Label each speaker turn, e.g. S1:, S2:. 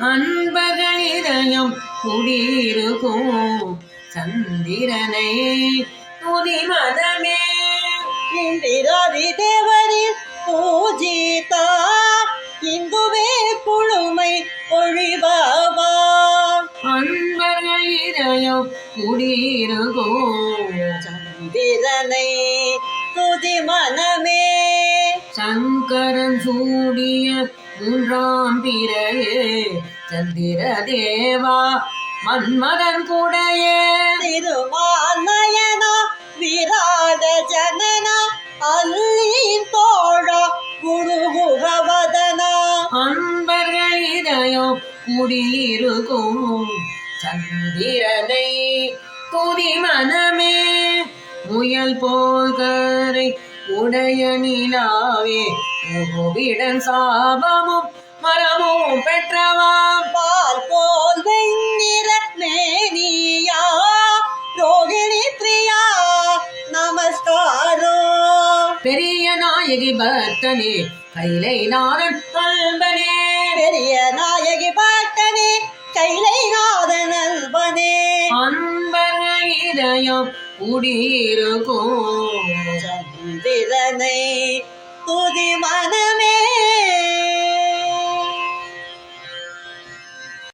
S1: அன்பர்கள் இதயம் குடியிருக்கும் சந்திரனை துதி மதமே
S2: இந்திராதி தேவரில் பூஜிதா இந்துவே குழுமை ஒழிபவா.
S1: அன்பர்கள் இதயம் குடியிருக்கும்
S2: சந்திரனை துதி மனமே
S1: சங்கரன் சூடிய மூன்றாம் பிறையே சந்திர தேவா மன்மதன் கூடையே.
S2: திருமாலயனா விராட ஜனனா அல்லின் தோழ குருகுகவதனா
S1: அன்பர்கள் இதயம் குடியிருக்கும் சந்திரனை துதி மனமே. முயல் போல் கரை உடைய நிலாவே முகுவிடன் சாபமும் மரமும் பெற்றவாம்.
S2: பால் போல் வெண்ணிற மேனியா ரோகிணி பிரியா நமஸ்காரம்
S1: பெரிய நாயகி பக்தனே கைலை நாதன் கல்வனே
S2: பெரிய நாயகி பாட்டனே கைலை நாதன் அல்வனே
S1: அன்பர்கள் இதயம் குடியிருக்கும்.
S2: சந்திரனை துதி மனமே